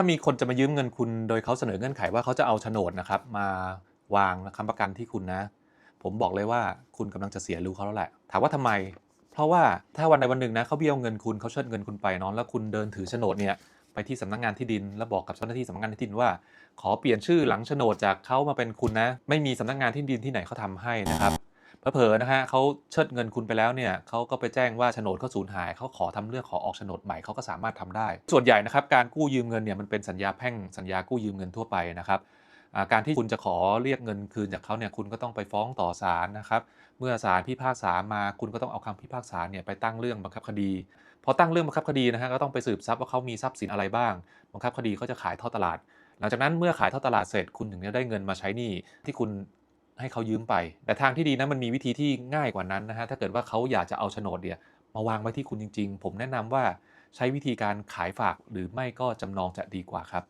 ถ้ามีคนจะมายืมเงินคุณโดยเขาเสนอเงื่อนไขว่าเขาจะเอาโฉนดนะครับ มาวางค้ำประกันที่คุณนะ ผมบอกเลยว่าคุณกำลังจะเสียรู้เขาแล้วแหละ ถามว่าทำไม เพราะว่าถ้าวันใดวันหนึ่งนะเขาเบี้ยวเงินคุณเขาเชิดเงินคุณไปนอนแล้วคุณเดินถือโฉนดเนี่ยไปที่สำนักงานที่ดินแล้วบอกกับเจ้าหน้าที่สำนักงานที่ดินว่า ขอเปลี่ยนชื่อหลังโฉนดจากเขามาเป็นคุณนะ ไม่มีสำนักงานที่ดินที่ไหนเขาทำให้นะครับ เผลอๆนะฮะเขาเชิดเงินคุณไปแล้วเนี่ยเขาก็ไปแจ้งว่าโฉนดเขาสูญหายเขาขอทำเรื่องขอออกโฉนดใหม่เขาก็สามารถทำได้ ส่วนใหญ่นะครับการกู้ยืมเงินเนี่ยมันเป็นสัญญาแพ่งสัญญากู้ยืมเงินทั่วไปนะครับการที่คุณจะขอเรียกเงินคืนจากเขาเนี่ยคุณก็ต้องไปฟ้องต่อศาลนะครับ เมื่อศาลพิพากษามาคุณก็ต้องเอาคำพิพากษาเนี่ยไปตั้งเรื่องบังคับคดี พอตั้งเรื่องบังคับคดีนะฮะก็ต้องไปสืบทรัพย์ว่าเขามีทรัพย์สินอะไรบ้าง บังคับคดีเขาจะขายทอดตลาด หลังจากนั้นเมื่อขายทอดตลาดเสร็จคุณถึงจะได้เงินมาใช้หนี้ที่คุณ ให้เขายืมไป แต่ทางที่ดีนะมันมีวิธีที่ง่ายกว่านั้นนะฮะถ้าเกิดว่าเขาอยากจะเอาโฉนดเนี่ยมาวางไว้ที่คุณจริง ๆ ผมแนะนำว่าใช้วิธีการขายฝากหรือไม่ก็จำนองจะดีกว่าครับ